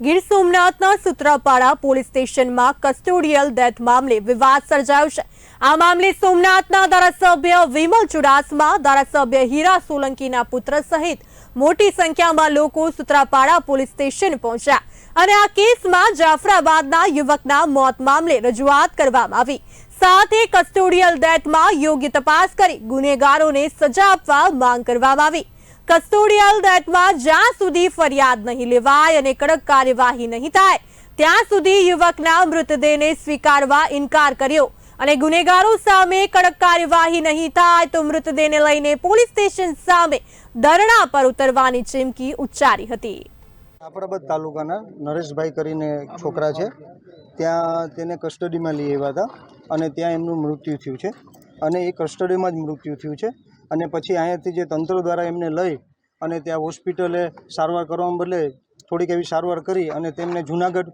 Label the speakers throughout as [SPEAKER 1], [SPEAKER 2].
[SPEAKER 1] ગીર સોમનાથના સુત્રાપાડા પોલીસ સ્ટેશનમાં custodial death મામલે વિવાદ સર્જાયો છે. આ મામલે સોમનાથના ધારાસભ્ય વિમલ ચુડાસમા, ધારાસભ્ય હીરા સોલંકીના પુત્ર સહિત મોટી સંખ્યામાં લોકો સુત્રાપાડા પોલીસ સ્ટેશન પહોંચ્યા અને આ કેસમાં જાફરાબાદના યુવકના મોત મામલે રજૂઆત કરવામાં આવી. સાથે કસ્ટોડિયલ ડેથમાં યોગ્ય તપાસ કરી ગુનેગારોને સજા આપવા માંગ કરવામાં આવી. કસ્ટોડિયલ ડેથમાં જ્યાં સુધી ફરિયાદ નહીં લેવાય અને કડક કાર્યવાહી નહીં થાય, ત્યાં સુધી યુવકના મૃતદેહને સ્વીકારવા ઇનકાર કર્યો. અને ગુનેગારો સામે કડક કાર્યવાહી નહીં થાય તો મૃતદેહને લઈને પોલીસ સ્ટેશન સામે ધરણા પર ઉતરવાની ચીમકી ઉચ્ચારી હતી.
[SPEAKER 2] આપણાબદ તાલુકાના નરેશભાઈ કરીને છોકરા છે. ત્યાં તેને કસ્ટડીમાં લઈ આવ્યા હતા અને ત્યાં એમનું મૃત્યુ થયું છે. અને એ કસ્ટડીમાં જ મૃત્યુ થયું છે. અને પછી અહીંયાથી જે તંત્ર દ્વારા એમને લઈ અને ત્યાં હોસ્પિટલે સારવાર કરવા બદલે થોડીક એવી સારવાર કરી અને તેમને જુનાગઢ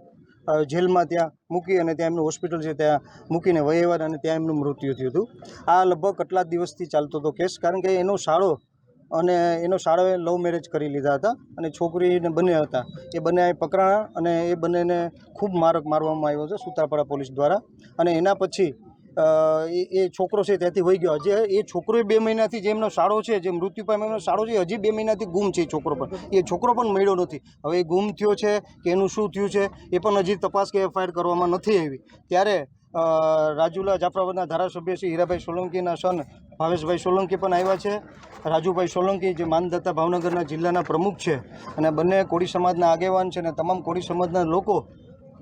[SPEAKER 2] જેલમાં ત્યાં મૂકી અને ત્યાં એમનું હોસ્પિટલ છે ત્યાં મૂકીને વહીવટ અને ત્યાં એમનું મૃત્યુ થયું હતું. આ લગભગ કેટલા દિવસથી ચાલતો હતો કેસ, કારણ કે એનો શાળો અને એનો શાળાએ લવ મેરેજ કરી લીધા હતા અને છોકરીને બંને હતા. એ બંને પકડાણા અને એ બંનેને ખૂબ મારક મારવામાં આવ્યો છે સુતારપાડા પોલીસ દ્વારા અને એના પછી એ છોકરો છે ત્યાંથી વહી ગયો. હજી એ છોકરો બે મહિનાથી જે એમનો શાળો છે, જે મૃત્યુ પામ્યો એમનો શાળો છે હજી બે મહિનાથી ગુમ છે એ છોકરો પણ. એ છોકરો પણ મળ્યો નથી. હવે એ ગુમ થયો છે કે એનું શું થયું છે, એ પણ હજી તપાસ કે એફઆઈઆર કરવામાં નથી આવી. ત્યારે રાજુલા જાફરાબાદના ધારાસભ્ય શ્રી હીરાભાઈ સોલંકીના સન ભાવેશભાઈ સોલંકી પણ આવ્યા છે. રાજુભાઈ સોલંકી જે માનદત્તા ભાવનગરના જિલ્લાના પ્રમુખ છે અને બંને કોળી સમાજના આગેવાન છે અને તમામ કોળી સમાજના લોકો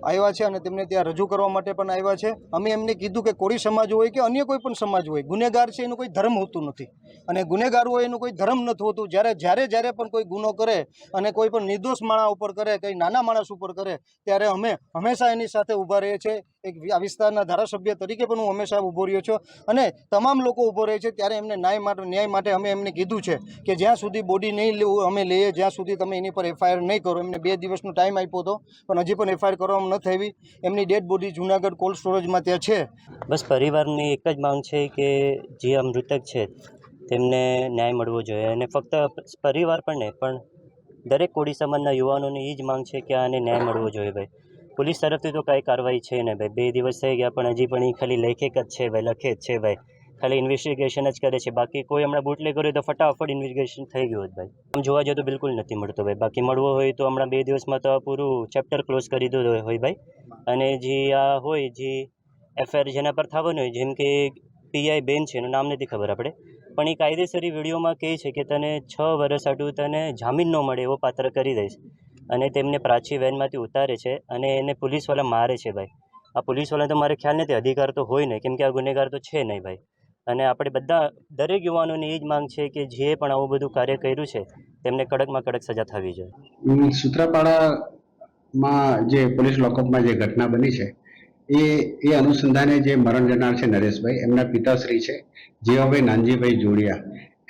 [SPEAKER 2] આવ્યા છે અને તેમને ત્યાં રજૂ કરવા માટે પણ આવ્યા છે. અમે એમને કીધું કે કોળી સમાજ હોય કે અન્ય કોઈ પણ સમાજ હોય, ગુનેગાર છે એનું કોઈ ધર્મ હોતું નથી. અને ગુનેગાર હોય એનું કોઈ ધર્મ નથી હોતું. જ્યારે જ્યારે જ્યારે પણ કોઈ ગુનો કરે અને કોઈ પણ નિર્દોષ માણા ઉપર કરે, કંઈ નાના માણસ ઉપર કરે, ત્યારે અમે હંમેશા એની સાથે ઊભા રહીએ છીએ. એક આ વિસ્તારના ધારાસભ્ય તરીકે પણ હું હંમેશા ઊભો રહ્યો છું. અને તમામ લોકો ઊભો રહે છે ત્યારે એમને ન્યાય માટે ન્યાય માટે અમે એમને કીધું છે કે જ્યાં સુધી બોડી નહીં લેવું અમે લઈએ, જ્યાં સુધી તમે એની પર એફઆઈઆર નહીં કરો. એમને બે દિવસનો ટાઈમ આપ્યો હતો, પણ હજી પણ એફઆઈઆર કરવામાં ન થવી એમની ડેડ બોડી જુનાગઢ કોલ્ડ સ્ટોરેજમાં ત્યાં છે.
[SPEAKER 3] બસ પરિવારની એક જ માંગ છે કે જે આ મૃતક છે તેમને ન્યાય મળવો જોઈએ. અને ફક્ત પરિવાર પણ નહીં, પણ દરેક કોળી સમાજના યુવાનોની એ જ માંગ છે કે આને ન્યાય મળવો જોઈએ ભાઈ. પોલીસ તરફથી તો કાંઈ કાર્યવાહી છે ને ભાઈ. બે દિવસ થઈ ગયા પણ હજી પણ એ ખાલી લેખિક જ છે ભાઈ, લખે જ છે ભાઈ. ખાલી ઇન્વેસ્ટિગેશન જ કરે છે. બાકી કોઈ હમણાં બુટલે કર્યું તો ફટાફટ ઇન્વેસ્ટિગેશન થઈ ગયું હોત ભાઈ. આમ જોવા જઈએ તો બિલકુલ નથી મળતો ભાઈ. બાકી મળવો હોય તો હમણાં બે દિવસમાં તો પૂરું ચેપ્ટર ક્લોઝ કરી દીધું હોય ભાઈ. અને જે આ હોય, જે એફઆઈઆર જેના પર થવાનું હોય, જેમ કે પીઆઈ બેન છે, એનું નામ નથી ખબર આપણે. પણ એ કાયદેસરી વિડીયોમાં કહે છે કે તને છ વર્ષ આટલું તને જામીન ન મળે એવો પાત્ર કરી દઈશ. અને તેમને પ્રાચી વેનમાંથી ઉતારે છે અને એને પોલીસવાળા મારે છે ભાઈ. આ પોલીસવાળા તો મારે ખ્યાલ નથી, અધિકાર તો હોય નહીં, કેમ કે આ ગુનેગાર તો છે નહીં ભાઈ. અને આપણે બધા, દરેક યુવાનોની એ જ માંગ છે કે જે પણ આવું બધું કાર્ય કર્યું છે, તેમને કડકમાં કડક સજા થવી જોઈએ.
[SPEAKER 4] સૂત્રાપાડામાં જે પોલીસ લોકઅપમાં જે ઘટના બની છે, એ એ અનુસંધાને જે મરણ જનાર છે નરેશભાઈ, એમના પિતાશ્રી છે, જીવાભાઈ નાનજીભાઈ જોડિયા.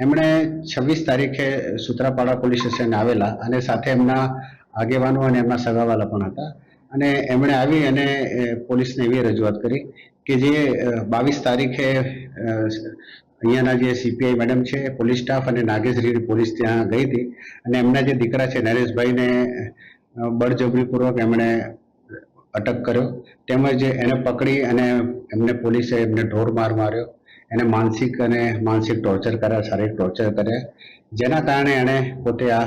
[SPEAKER 4] એમણે છવ્વીસ તારીખે સૂત્રાપાડા પોલીસ સ્ટેશન આવેલા અને સાથે એમના આગેવાનો અને એમના સગાવાલા પણ હતા. અને એમણે આવી અને પોલીસને એવી રજૂઆત કરી કે જે બાવીસ તારીખે અહીંયાના જે સીપીઆઈ મેડમ છે, પોલીસ સ્ટાફ અને નાગેશ્વરી પોલીસ ત્યાં ગઈ હતી. અને એમના જે દીકરા છે, નરેશભાઈને બળજબરીપૂર્વક એમણે અટક કર્યો. તેમજ એને પકડી અને એમને પોલીસે એમને ઢોર માર માર્યો. એને માનસિક અને માનસિક ટોર્ચર કર્યા, શારીરિક ટોર્ચર કર્યા. જેના કારણે એણે પોતે આ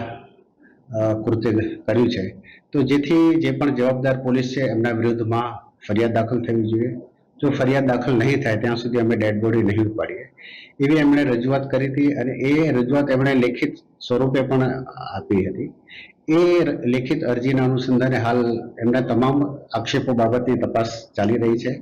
[SPEAKER 4] કૃત્ય કર્યું છે. તો જેથી જે પણ જવાબદાર પોલીસ છે, એમના વિરુદ્ધમાં ફરિયાદ દાખલ થવી જોઈએ. જો ફરિયાદ દાખલ નહીં થાય, ત્યાં સુધી અમે ડેડ બોડી નહીં ઉપાડીએ. એવી એમણે રજૂઆત કરી હતી અને એ રજૂઆત એમણે લેખિત સ્વરૂપે પણ આપી હતી. એ લેખિત અરજીના અનુસંધાને હાલ એમના તમામ આક્ષેપો બાબતની તપાસ ચાલી રહી છે.